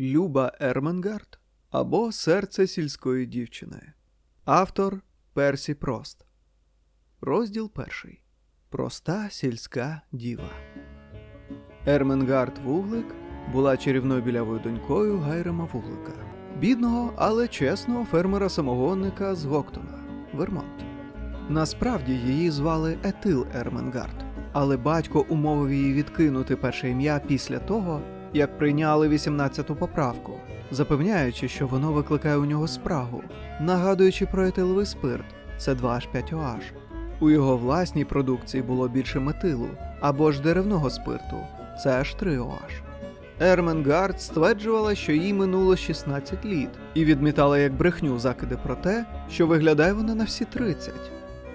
Люба Ерменгард або Серце сільської дівчини. Автор Персі Прост. Розділ перший. Проста сільська діва. Ерменгард Вуглик була чарівною білявою донькою Гайрема Вуглика, бідного, але чесного фермера-самогонника з Гоктона, Вермонт. Насправді її звали Етил Ерменгард, але батько умовив її відкинути перше ім'я після того, як прийняли 18-ту поправку, запевняючи, що воно викликає у нього спрагу, нагадуючи про етиловий спирт це 2H5OH. У його власній продукції було більше метилу або ж деревного спирту це H3OH. Ерменгард стверджувала, що їй минуло 16 літ, і відмітала як брехню закиди про те, що виглядає вона на всі 30.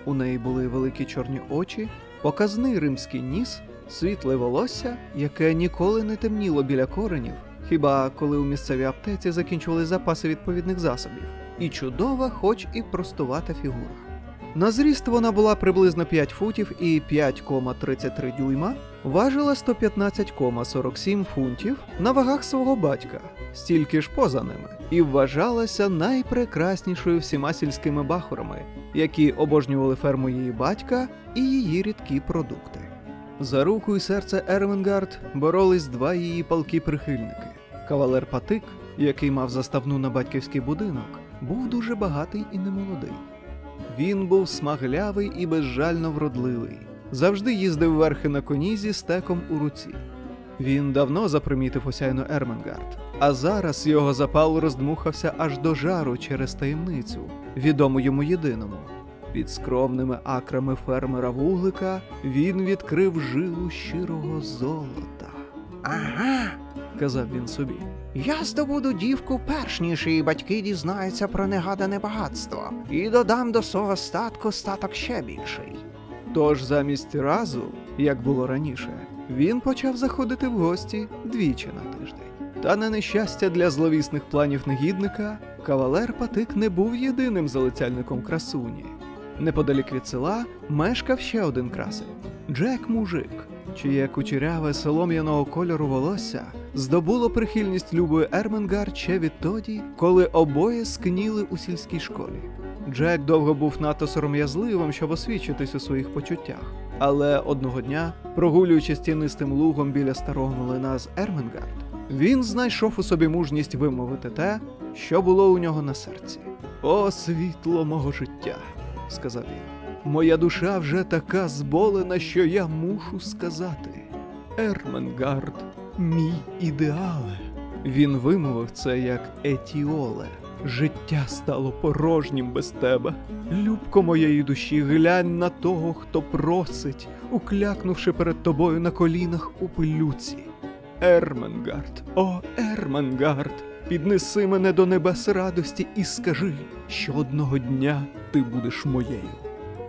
У неї були великі чорні очі, показний римський ніс, світле волосся, яке ніколи не темніло біля коренів, хіба коли у місцевій аптеці закінчували запаси відповідних засобів, і чудова, хоч і простувата фігура. На зріст вона була приблизно 5 футів і 5,33 дюйма, важила 115,47 фунтів на вагах свого батька, стільки ж поза ними, і вважалася найпрекраснішою всіма сільськими бахурами, які обожнювали ферму її батька і її рідкі продукти. За руку і серце Ервенгард боролись два її палкі прихильники. Кавалер Патик, який мав заставну на батьківський будинок, був дуже багатий і немолодий. Він був смаглявий і безжально вродливий, завжди їздив верхи на коні зі стеком у руці. Він давно запримітив осяйну Ерменгард, а зараз його запал роздмухався аж до жару через таємницю, відому йому єдиному. Під скромними акрами фермера вуглика він відкрив жилу щирого золота. Ага, Казав він собі. я здобуду дівку перш ніж її батьки дізнаються про негадане багатство, і додам до свого статку статок ще більший. Тож замість разу, як було раніше, він почав заходити в гості двічі на тиждень. Та на нещастя для зловісних планів негідника, кавалер Патик не був єдиним залицяльником красуні. Неподалік від села мешкав ще один красень Джек Мужик, чиє кучеряве солом'яного кольору волосся здобуло прихильність Любої Ерменгар ще відтоді, коли обоє скніли у сільській школі. Джек довго був надто сором'язливим, щоб освідчитись у своїх почуттях. Але одного дня, прогулюючись тінистим лугом біля старого млина з Ерменгард, він знайшов у собі мужність вимовити те, що було у нього на серці. О, світло мого життя, сказав він. Моя душа вже така зболена, що я мушу сказати. Ерменгард, мій ідеале. Він вимовив це як етіоле. Життя стало порожнім без тебе. Любко моєї душі, глянь на того, хто просить, уклякнувши перед тобою на колінах у пилюці. Ерменгард, о Ерменгард, піднеси мене до небес радості і скажи, що одного дня ти будеш моєю.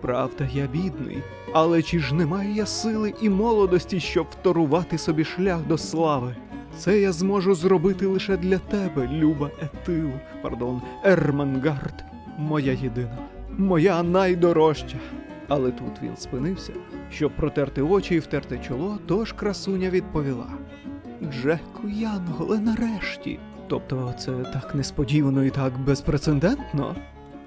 Правда, я бідний, але чи ж не маю я сили і молодості, щоб вторувати собі шлях до слави? Це я зможу зробити лише для тебе, Люба Етил, пардон, Ермангард, моя єдина, моя найдорожча. Але тут він спинився, щоб протерти очі і втерти чоло, тож красуня відповіла: Джеку Янголе, нарешті. Тобто це так несподівано і так безпрецедентно.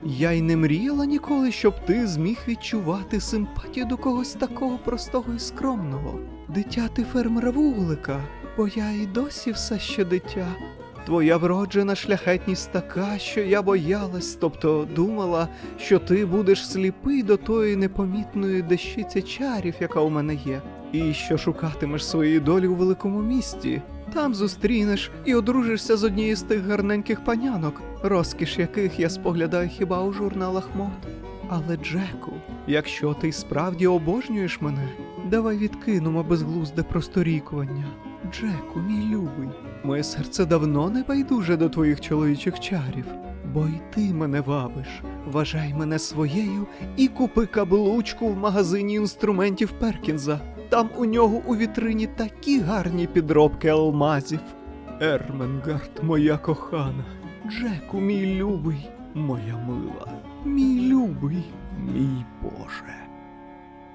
Я й не мріяла ніколи, щоб ти зміг відчувати симпатію до когось такого простого і скромного. Дитяти фермера вуглика, бо я і досі все ще дитя. Твоя вроджена шляхетність така, що я боялась, тобто думала, що ти будеш сліпий до тої непомітної дещиці чарів, яка у мене є, і що шукатимеш своєї долі у великому місті. Там зустрінеш і одружишся з однією з тих гарненьких панянок, розкіш яких я споглядаю хіба у журналах мод. Але, Джеку, якщо ти справді обожнюєш мене, давай відкинемо безглузде просторікування. Джеку, мій любий, моє серце давно не байдуже до твоїх чоловічих чарів, бо й ти мене вабиш. Вважай мене своєю і купи каблучку в магазині інструментів Перкінза. Там у нього у вітрині такі гарні підробки алмазів. Ерменгард, моя кохана, Джеку, мій любий, моя мила, мій любий, мій Боже.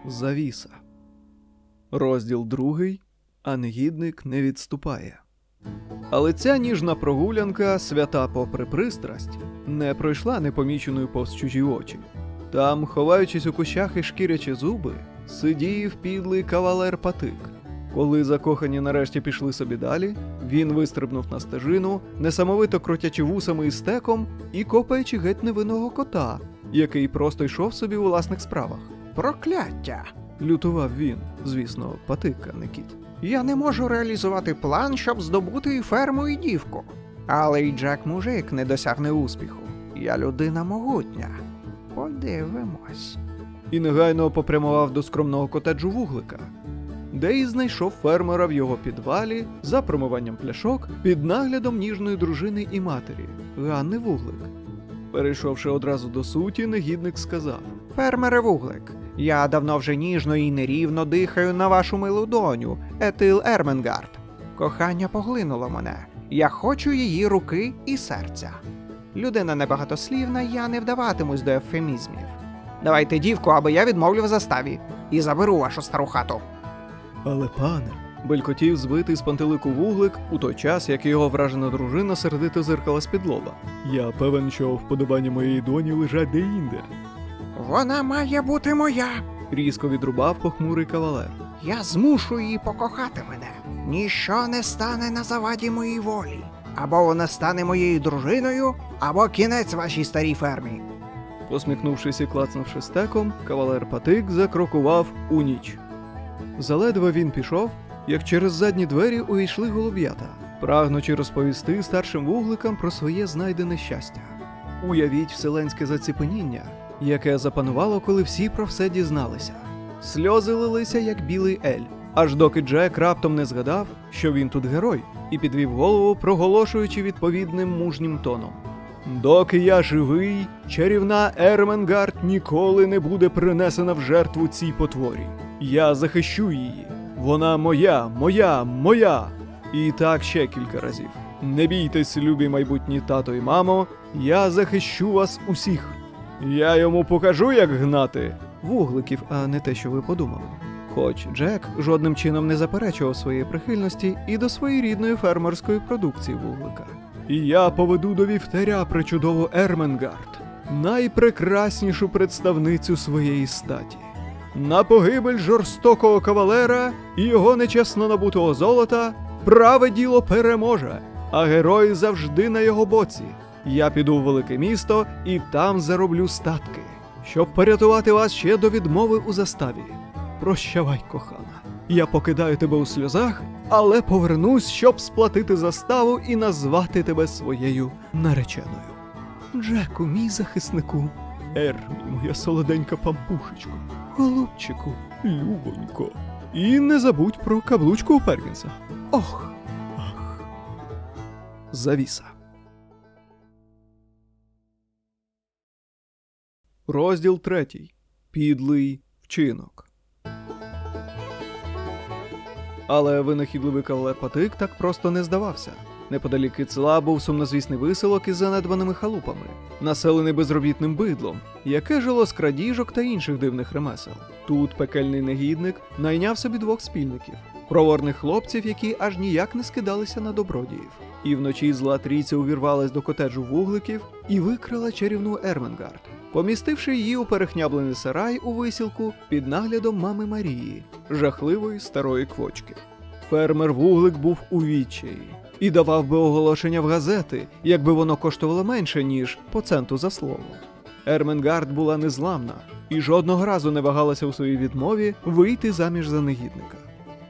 Завіса. Розділ другий. А негідник не відступає. Але ця ніжна прогулянка, свята попри пристрасть, не пройшла непоміченою повз чужі очі. Там, ховаючись у кущах і шкірячи зуби, сидів підлий кавалер Патик. Коли закохані нарешті пішли собі далі, він вистрибнув на стежину, несамовито крутячи вусами і стеком і копаючи геть невинного кота, який просто йшов собі у власних справах. Прокляття! Лютував він, звісно, Патик, а не кіт. Я не можу реалізувати план, щоб здобути і ферму, і дівку. Але й Джек мужик не досягне успіху. Я людина могутня. Подивимось. І негайно попрямував до скромного котеджу вуглика, де і знайшов фермера в його підвалі за промиванням пляшок під наглядом ніжної дружини і матері Ганни Вуглик. Перейшовши одразу до суті, негідник сказав: Фермере вуглик, я давно вже ніжно і нерівно дихаю на вашу милу доню, Етил Ерменгард. Кохання поглинуло мене. Я хочу її руки і серця. Людина небагатослівна, я не вдаватимусь до ефемізмів. Давайте дівку, аби я відмовлю в заставі, і заберу вашу стару хату. Але пане. Белькотів збитий з пантелику вуглик у той час, як його вражена дружина сердито зиркала з-під лоба. Я певен, що вподобання моєї доні лежать де-інде. Вона має бути моя. Різко відрубав похмурий кавалер. Я змушу її покохати мене. Ніщо не стане на заваді моїй волі. Або вона стане моєю дружиною, або кінець вашій старій фермі. Посміхнувшись і клацнувши стеком, кавалер Патик закрокував у ніч. Заледве він пішов, як через задні двері увійшли голуб'ята, прагнучи розповісти старшим вугликам про своє знайдене щастя. Уявіть вселенське заціпеніння, яке запанувало, коли всі про все дізналися. Сльози лилися, як білий ель, аж доки Джек раптом не згадав, що він тут герой, і підвів голову, проголошуючи відповідним мужнім тоном. Доки я живий, чарівна Ерменгард ніколи не буде принесена в жертву цій потворі. Я захищу її. Вона моя, моя, моя. І так ще кілька разів. Не бійтесь, любі майбутні тато і мамо, я захищу вас усіх. Я йому покажу, як гнати. Вугликів, а не те, що ви подумали. Хоч Джек жодним чином не заперечував своєї прихильності і до своєї рідної фермерської продукції вуглика. І я поведу до вівтаря причудову Ерменгард, найпрекраснішу представницю своєї статі. На погибель жорстокого кавалера і його нечесно набутого золота праве діло переможе, а герой завжди на його боці. Я піду в велике місто і там зароблю статки, щоб порятувати вас ще до відмови у заставі. Прощавай, кохана. Я покидаю тебе у сльозах, але повернусь, щоб сплатити заставу і назвати тебе своєю нареченою. Джеку, мій захиснику, Ермі, моя солоденька пампушечко, голубчику, любонько. І не забудь про каблучку у Перкінса. Ох, ах. Завіса. Розділ третій. Підлий вчинок. Але винахідливий Патик так просто не здавався. Неподалік від села був сумнозвісний виселок із занедбаними халупами, населений безробітним бидлом, яке жило з крадіжок та інших дивних ремесел. Тут пекельний негідник найняв собі двох спільників, проворних хлопців, які аж ніяк не скидалися на добродіїв. І вночі зла трійця увірвалась до котеджу вугликів і викрала чарівну Ерменгард, помістивши її у перехняблений сарай у висілку під наглядом мами Марії, жахливої старої квочки. Фермер вуглик був у відчаї і давав би оголошення в газети, якби воно коштувало менше, ніж по центу за слово. Ерменгард була незламна і жодного разу не вагалася у своїй відмові вийти заміж за негідника,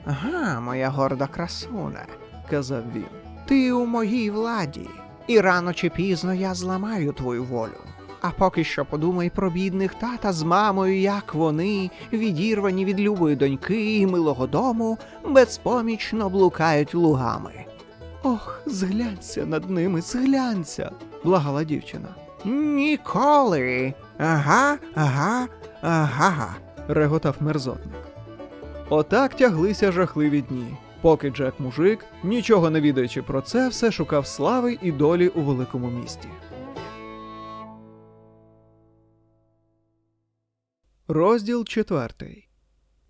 Ага, моя горда красуне. казав він. Ти у моїй владі, і рано чи пізно я зламаю твою волю. А поки що подумай про бідних тата з мамою, як вони, відірвані від любої доньки і милого дому, безпомічно блукають лугами. Ох, зглянься над ними, зглянься, благала дівчина. Ніколи. Ага, ага, ага. реготав мерзотник. Отак тяглися жахливі дні, поки Джек мужик, нічого не відаючи про це, все шукав слави і долі у великому місті. Розділ четвертий.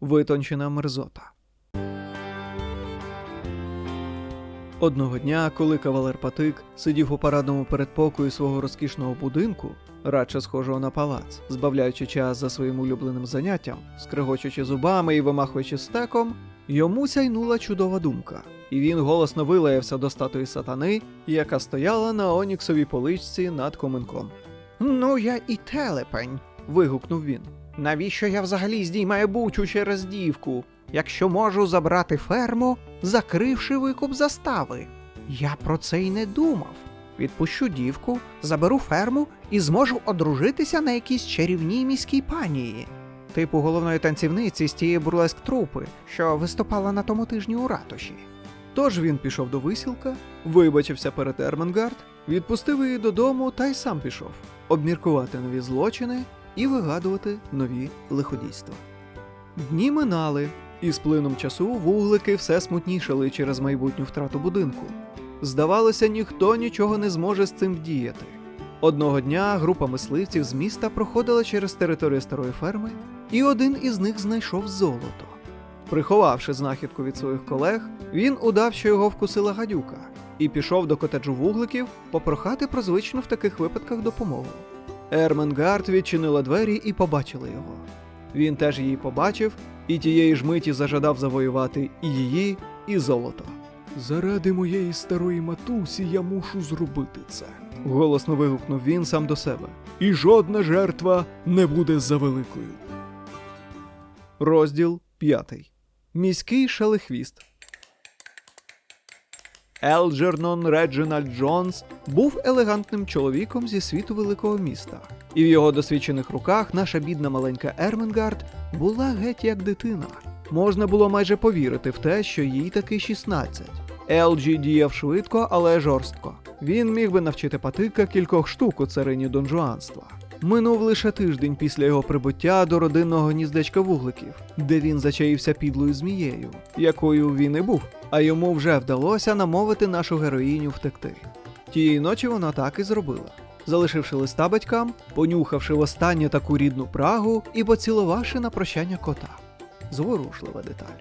Витончена мерзота. Одного дня, коли кавалер Патик сидів у парадному передпокої свого розкішного будинку, радше схожого на палац, збавляючи час за своїм улюбленим заняттям, скрегочучи зубами і вимахуючи стеком, йому сяйнула чудова думка, і він голосно вилаявся до статуї сатани, яка стояла на оніксовій поличці над коминком. Ну я і телепень. Вигукнув він. Навіщо я взагалі здіймаю бучу через дівку, якщо можу забрати ферму, закривши викуп застави? Я про це й не думав. Відпущу дівку, заберу ферму і зможу одружитися на якійсь чарівній міській панії. Типу головної танцівниці з тієї бурлеск трупи, що виступала на тому тижні у ратуші. Тож він пішов до висілка, вибачився перед Ерменгард, відпустив її додому та й сам пішов обміркувати нові злочини і вигадувати нові лиходійства. Дні минали, і з плином часу вуглики все смутнішали через майбутню втрату будинку. Здавалося, ніхто нічого не зможе з цим вдіяти. Одного дня група мисливців з міста проходила через територію старої ферми, і один із них знайшов золото. Приховавши знахідку від своїх колег, він удав, що його вкусила гадюка, і пішов до котеджу вугликів попрохати про звичну в таких випадках допомогу. Ерменгард відчинила двері і побачила його. Він теж її побачив, і тієї ж миті зажадав завоювати і її, і золото. Заради моєї старої матусі я мушу зробити це. голосно вигукнув він сам до себе. І жодна жертва не буде завеликою. Розділ п'ятий. Міський шелехвіст. Елджернон Реджинальд Джонс був елегантним чоловіком зі світу великого міста, і в його досвідчених руках наша бідна маленька Ерменгард була геть як дитина. Можна було майже повірити в те, що їй таки 16. Елджі діяв швидко, але жорстко. Він міг би навчити патика кількох штук у царині донжуанства. Минув лише тиждень після його прибуття до родинного гніздечка вугликів, де він зачаївся підлою змією, якою він і був, а йому вже вдалося намовити нашу героїню втекти. Тієї ночі вона так і зробила. Залишивши листа батькам, понюхавши востаннє таку рідну прагу і поцілувавши на прощання кота. Зворушлива деталь.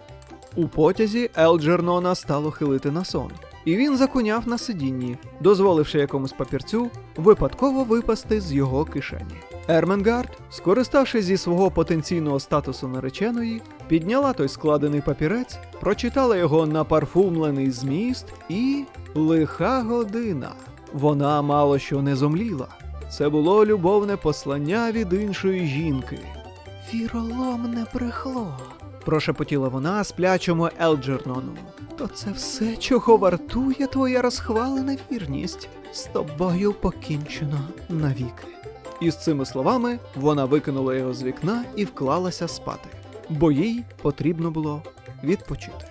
У потязі Елджернона стало хилити на сон, і він закуняв на сидінні, дозволивши якомусь папірцю випадково випасти з його кишені. Ерменгард, скориставшись зі свого потенційного статусу нареченої, підняла той складений папірець, прочитала його на парфумлений зміст і. лиха година. Вона мало що не зомліла. Це було любовне послання від іншої жінки. Віроломне брехло. Прошепотіла вона сплячому Елджернону. То це все, чого вартує твоя розхвалена вірність. З тобою покінчено навіки. І з цими словами вона викинула його з вікна і вклалася спати, бо їй потрібно було відпочити.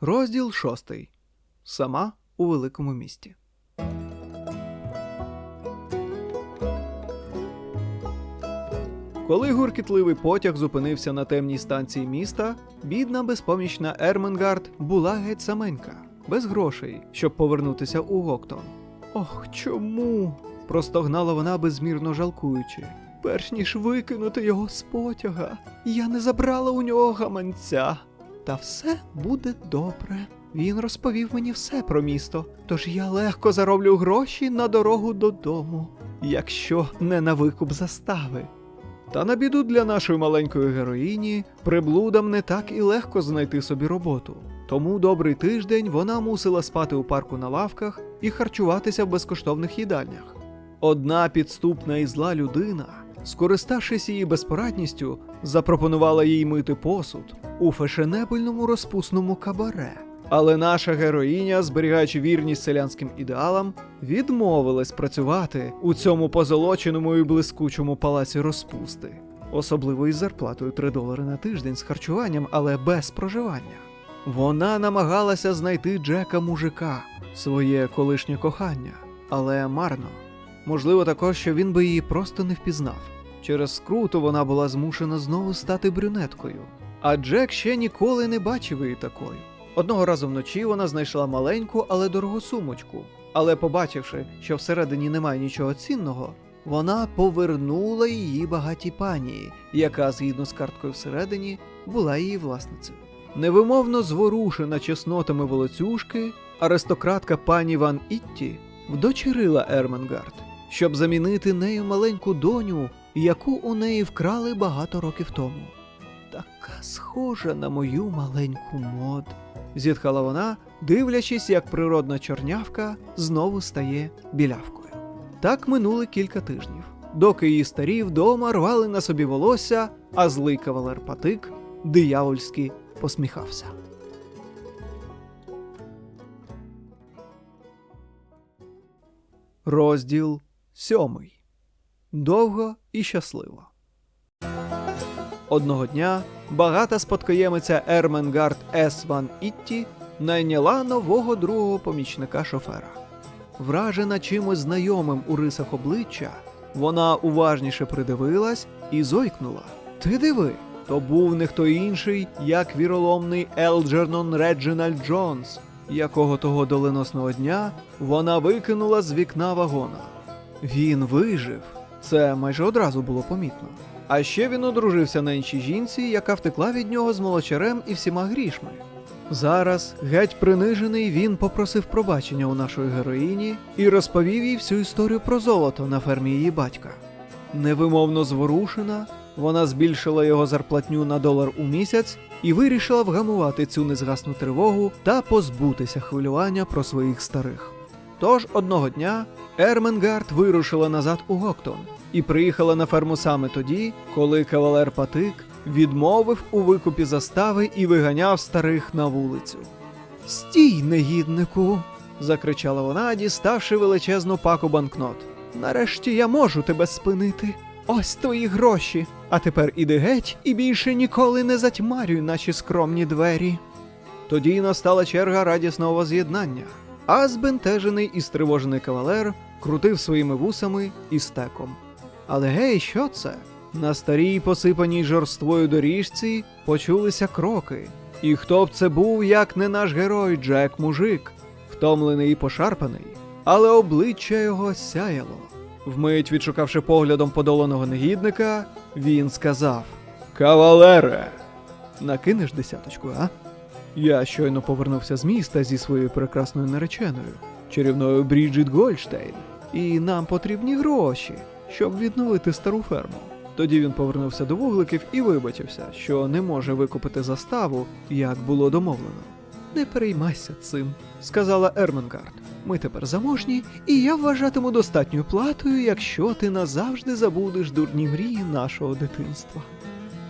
Розділ шостий. Сама у великому місті. Коли гуркітливий потяг зупинився на темній станції міста, бідна безпомічна Ерменгард була геть саменька, без грошей, щоб повернутися у Гоктон. Ох, чому? простогнала вона безмірно жалкуючи. Перш ніж викинути його з потяга, я не забрала у нього гаманця. Та все буде добре. Він розповів мені все про місто, тож я легко зароблю гроші на дорогу додому, якщо не на викуп застави. Та на біду для нашої маленької героїні приблудам не так і легко знайти собі роботу. Тому добрий тиждень вона мусила спати у парку на лавках і харчуватися в безкоштовних їдальнях. Одна підступна і зла людина, скориставшись її безпорадністю, запропонувала їй мити посуд у фешенебельному розпусному кабаре. Але наша героїня, зберігаючи вірність селянським ідеалам, відмовилась працювати у цьому позолоченому і блискучому палаці розпусти, особливо із зарплатою 3 долари на тиждень з харчуванням, але без проживання. Вона намагалася знайти Джека мужика, своє колишнє кохання, але марно. Можливо, також, що він би її просто не впізнав. Через скруту вона була змушена знову стати брюнеткою, а Джек ще ніколи не бачив її такою. Одного разу вночі вона знайшла маленьку, але дорогу сумочку. Але побачивши, що всередині немає нічого цінного, вона повернула її багатій пані, яка, згідно з карткою всередині, була її власницею. Невимовно зворушена чеснотами волоцюжки, аристократка пані Ван Ітті вдочерила Ерменгард, щоб замінити нею маленьку доню, яку у неї вкрали багато років тому. Така схожа на мою маленьку мод, зітхала вона, дивлячись, як природна чорнявка знову стає білявкою. Так минули кілька тижнів, доки її старі вдома рвали на собі волосся, а злий кавалер Патик диявольськи посміхався. Розділ сьомий. Довго і щасливо. Одного дня багата спадкоємиця Ерменгард С. Ітті найняла нового другого помічника шофера. Вражена чимось знайомим у рисах обличчя, вона уважніше придивилась і зойкнула. Ти диви, то був не хто інший, як віроломний Елджернон Реджинальд Джонс, якого того доленосного дня вона викинула з вікна вагона. Він вижив, це майже одразу було помітно. А ще він одружився на іншій жінці, яка втекла від нього з молочарем і всіма грішми. Зараз, геть принижений, він попросив пробачення у нашої героїні і розповів їй всю історію про золото на фермі її батька. Невимовно зворушена, вона збільшила його зарплатню на долар у місяць і вирішила вгамувати цю незгасну тривогу та позбутися хвилювання про своїх старих. Тож одного дня Ерменгард вирушила назад у Гоктон і приїхала на ферму саме тоді, коли кавалер Патик відмовив у викупі застави і виганяв старих на вулицю. Стій, негіднику. закричала вона, діставши величезну паку банкнот. Нарешті я можу тебе спинити. Ось твої гроші. А тепер іди геть і більше ніколи не затьмарюй наші скромні двері. Тоді настала черга радісного воз'єднання, а збентежений і стривожений кавалер крутив своїми вусами і стеком. Але гей, що це? На старій посипаній жорствою доріжці почулися кроки. І хто б це був, як не наш герой Джек Мужик, втомлений і пошарпаний, але обличчя його сяяло. Вмить відшукавши поглядом подоланого негідника, він сказав: Кавалере, накинеш десяточку, а? Я щойно повернувся з міста зі своєю прекрасною нареченою, чарівною Бріджит Гольштейн, і нам потрібні гроші, щоб відновити стару ферму. Тоді він повернувся до вугликів і вибачився, що не може викупити заставу, як було домовлено. Не переймайся цим, сказала Ерменгард. Ми тепер заможні, і я вважатиму достатньою платою, якщо ти назавжди забудеш дурні мрії нашого дитинства.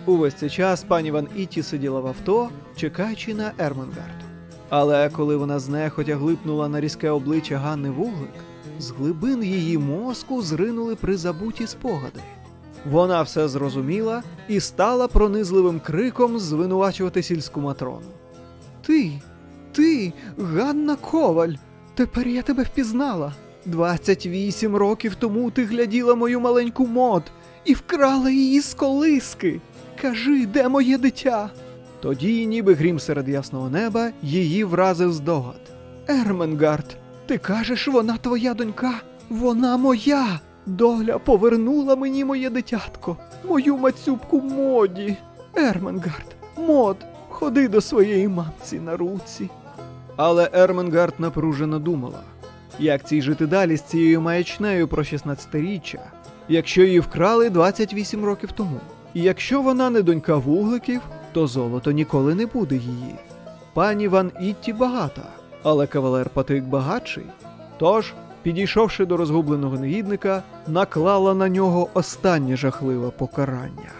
Увесь цей час пані Ван Іті сиділа в авто, чекаючи на Ерменгард. Але коли вона знехотя глипнула на різке обличчя Ганни Вуглик, з глибин її мозку зринули призабуті спогади. Вона все зрозуміла і стала пронизливим криком звинувачувати сільську матрону. Ти, ти, Ганна Коваль, тепер я тебе впізнала. 28 років тому ти гляділа мою маленьку мод і вкрала її з колиски. Кажи, де моє дитя? Тоді, ніби грім серед ясного неба, її вразив здогад. Ерменгард, ти кажеш, вона твоя донька? Вона моя. Доля повернула мені моє дитятко, мою мацюбку моді. Ерменгард, мод, ходи до своєї мамці на руці. Але Ерменгард напружено думала, як цій жити далі з цією маячнею про 16-річчя, якщо її вкрали 28 років тому. І якщо вона не донька вугликів, то золото ніколи не буде її. Пані Ван Ітті багата, але кавалер Патик багатший. Тож, підійшовши до розгубленого негідника, наклала на нього останнє жахливе покарання.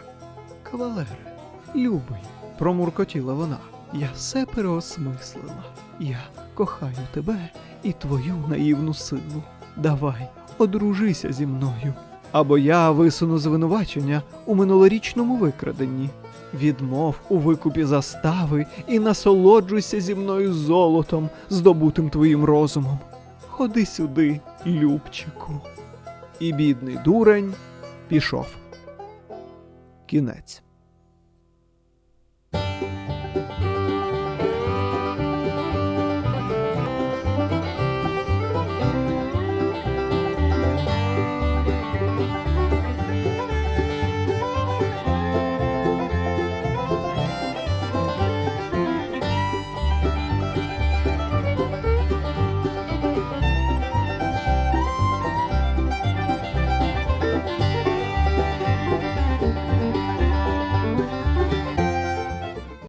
Кавалере, любий, промуркотіла вона. Я все переосмислила. Я кохаю тебе і твою наївну силу. Давай, одружися зі мною. Або я висуну звинувачення у минулорічному викраденні. Відмов у викупі застави і насолоджуйся зі мною золотом, здобутим твоїм розумом. Ходи сюди, Любчику. І бідний дурень пішов. Кінець.